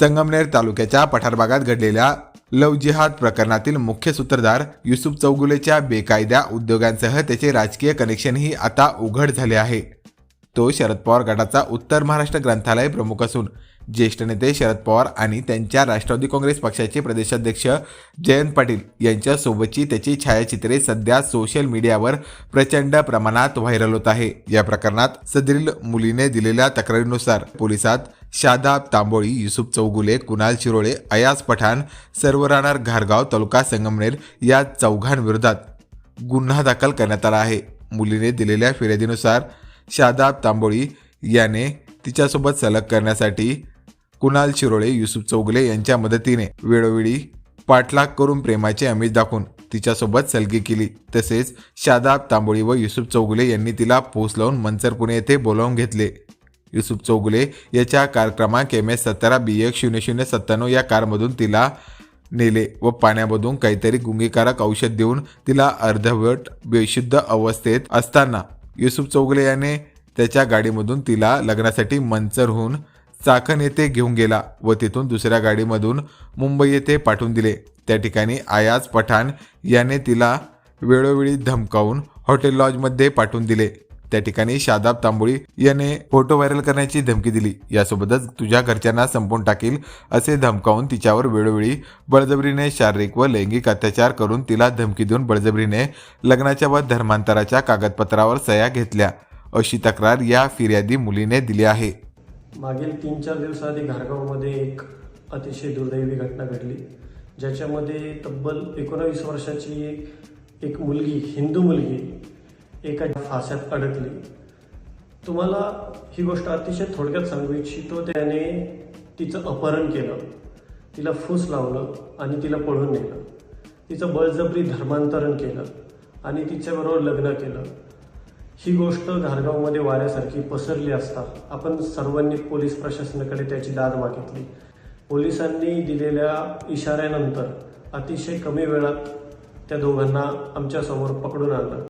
संगमनेर तालुक्याच्या पठारभागात घडलेल्या लव जिहाद प्रकरणातील मुख्य सूत्रधार युसुफ चौगुलेच्या बेकायदा उद्योगांसह त्याचे राजकीय कनेक्शनही आता उघड झाले आहे. तो शरद पवार गटाचा उत्तर महाराष्ट्र ग्रंथालय प्रमुख असून ज्येष्ठ नेते शरद पवार आणि त्यांच्या राष्ट्रवादी काँग्रेस पक्षाचे प्रदेशाध्यक्ष जयंत पाटील यांच्यासोबतची त्याची छायाचित्रे सध्या सोशल मीडियावर प्रचंड प्रमाणात व्हायरल होत आहे. या प्रकरणात सदरील मुलीने दिलेल्या तक्रारीनुसार पोलिसात शादाब तांबोळी युसुफ चौगुले कुणाल शिरोळे अयाज पठाण सर्व राहणार घारगाव तालुका संगमनेर या चौघांविरोधात गुन्हा दाखल करण्यात आला आहे. मुलीने दिलेल्या फिर्यादीनुसार शादाब तांबोळी याने तिच्यासोबत सलग करण्यासाठी कुणाल शिरोळे युसुफ चौगुले यांच्या मदतीने वेळोवेळी पाठलाग करून प्रेमाचे आमिष दाखवून तिच्यासोबत सलगी केली. तसेच शादाब तांबोळी व युसुफ चौगुले यांनी तिला पोस लावून मंचर पुणे येथे बोलावून घेतले. युसुफ चौगुले याच्या कार क्रमांक एम एस सतरा बी एक शून्य शून्य सत्त्याण्णव या कारमधून तिला नेले व पाण्यामधून काहीतरी गुंगीकारक औषध देऊन तिला अर्धवट बेशुद्ध अवस्थेत असताना युसुफ चौगले याने त्याच्या गाडीमधून तिला लग्नासाठी मंचरहून चाकण येथे घेऊन गेला व तिथून दुसऱ्या गाडीमधून मुंबई येथे पाठवून दिले. त्या ठिकाणी आयाज पठाण याने तिला वेळोवेळी धमकावून हॉटेल लॉजमध्ये पाठवून दिले. त्या ठिकाणी शादाब तांबोळी याने फोटो व्हायरल करण्याची धमकी दिली. यासोबतच तुझ्या घरच्यांना संपवून टाकील असे धमकावून तिच्यावर वेळोवेळी बळजबरीने शारीरिक व लैंगिक अत्याचार करून तिला धमकी देऊन बळजबरीने लग्नाच्या व धर्मांतराच्या कागदपत्रावर सह्या घेतल्या. अशी तक्रार या फिर्यादी मुलीने दिली आहे. मागील तीन चार दिवसाआधी घारगावमध्ये एक अतिशय दुर्दैवी घटना घडली ज्याच्यामध्ये तब्बल एकोणावीस वर्षाची एक मुलगी हिंदू मुलगी एका फास्यात अडकली. तुम्हाला ही गोष्ट अतिशय थोडक्यात सांगू इच्छितो त्याने तिचं अपहरण केलं तिला फूस लावलं आणि तिला पळून नेलं. तिचं बळजबरी धर्मांतरण केलं आणि तिच्याबरोबर लग्न केलं. ही गोष्ट घारगावमध्ये वाऱ्यासारखी पसरली असता आपण सर्वांनी पोलीस प्रशासनाकडे त्याची दाद मागितली. पोलिसांनी दिलेल्या इशाऱ्यानंतर अतिशय कमी वेळात त्या दोघांना आमच्यासमोर पकडून आणलं.